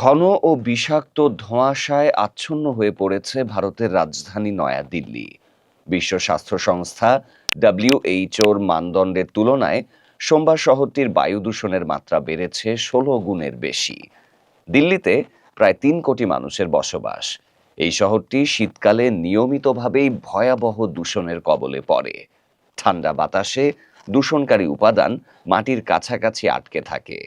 ঘন ও বিষাক্ত ধোঁয়াশায় আচ্ছন্ন হয়ে পড়েছে ভারতের রাজধানী নয়াদিল্লি। বিশ্ব স্বাস্থ্য সংস্থা ডাব্লিউএইচওর মানদণ্ডের তুলনায় সোমবার শহরটির বায়ু দূষণের মাত্রা বেড়েছে ষোলো গুণের বেশি। দিল্লিতে প্রায় তিন কোটি মানুষের বসবাস। এই শহরটি শীতকালে নিয়মিতভাবেই ভয়াবহ দূষণের কবলে পড়ে। ঠান্ডা বাতাসে দূষণকারী উপাদান মাটির কাছাকাছি আটকে থাকে।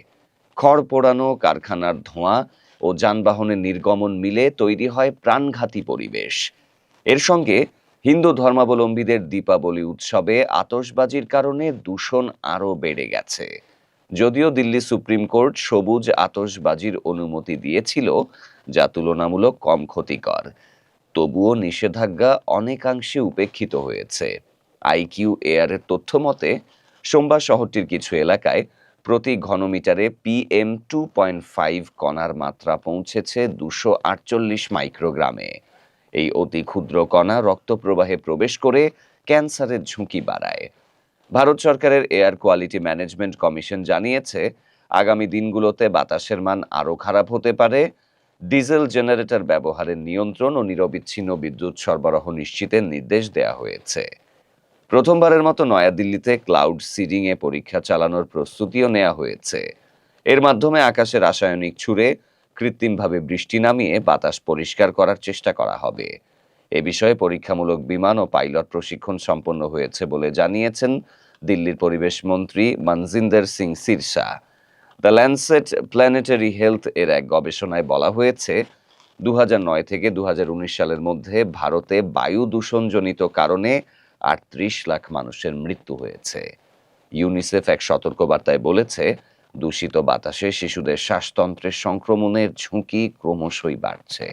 খড় পোড়ানো কারখানার ধোঁয়া ও যানবাহনের নির্গমন মিলে তৈরি হয় প্রাণঘাতী পরিবেশ। এর সঙ্গে হিন্দু ধর্মাবলম্বীদের দীপাবলি উৎসবে আতশবাজির কারণে দূষণ আরও বেড়ে গেছে। যদিও দিল্লি সুপ্রিম কোর্ট সবুজ আতশবাজির অনুমতি দিয়েছিল, যা তুলনামূলক কম ক্ষতিকর। তবুও নিষেধাজ্ঞা অনেকাংশে উপেক্ষিত হয়েছে। আইকিউ এয়ারের তথ্য মতে, সোমবার শহরটির কিছু এলাকায় প্রতি ঘনমিটারে পিএম টু পয়েন্ট ফাইভ কণার মাত্রা পৌঁছেছে দুশো আটচল্লিশ মাইক্রোগ্রামে। এই অতি ক্ষুদ্র কণা রক্ত প্রবাহে প্রবেশ করে ক্যান্সারের ঝুঁকি বাড়ায়। ভারত সরকারের এয়ার কোয়ালিটি ম্যানেজমেন্ট কমিশন জানিয়েছে, আগামী দিনগুলোতে বাতাসের মান আরও খারাপ হতে পারে। ডিজেল জেনারেটর ব্যবহারের নিয়ন্ত্রণ ও নিরবিচ্ছিন্ন বিদ্যুৎ সরবরাহ নিশ্চিতের নির্দেশ দেওয়া হয়েছে। প্রথমবারের মতো নয়াদিল্লিতে ক্লাউড সিডিং এ পরীক্ষা চালানোর প্রস্তুতিও নেওয়া হয়েছে। এর মাধ্যমে আকাশে রাসায়নিক ছুড়ে, কৃত্রিমভাবে বৃষ্টি নামিয়ে বাতাস পরিষ্কার করার চেষ্টা করা হবে। এ বিষয়ে পরীক্ষামূলক বিমান ও পাইলট প্রশিক্ষণ সম্পন্ন হয়েছে বলে জানিয়েছেন দিল্লির পরিবেশ মন্ত্রী Manjinder Singh Sirsa. The Lancet Planetary Health এর এক গবেষণায় বলা হয়েছে দু হাজার নয় থেকে দু হাজার উনিশ সালের মধ্যে ভারতে বায়ু দূষণজনিত কারণে আটত্রিশ লাখ মানুষের মৃত্যু হয়েছে। ইউনিসেফ এক সতর্কবার্তায় বলেছে, দূষিত বাতাসে শিশুদের শ্বাসতন্ত্রের সংক্রমণের ঝুঁকি ক্রমশই বাড়ছে।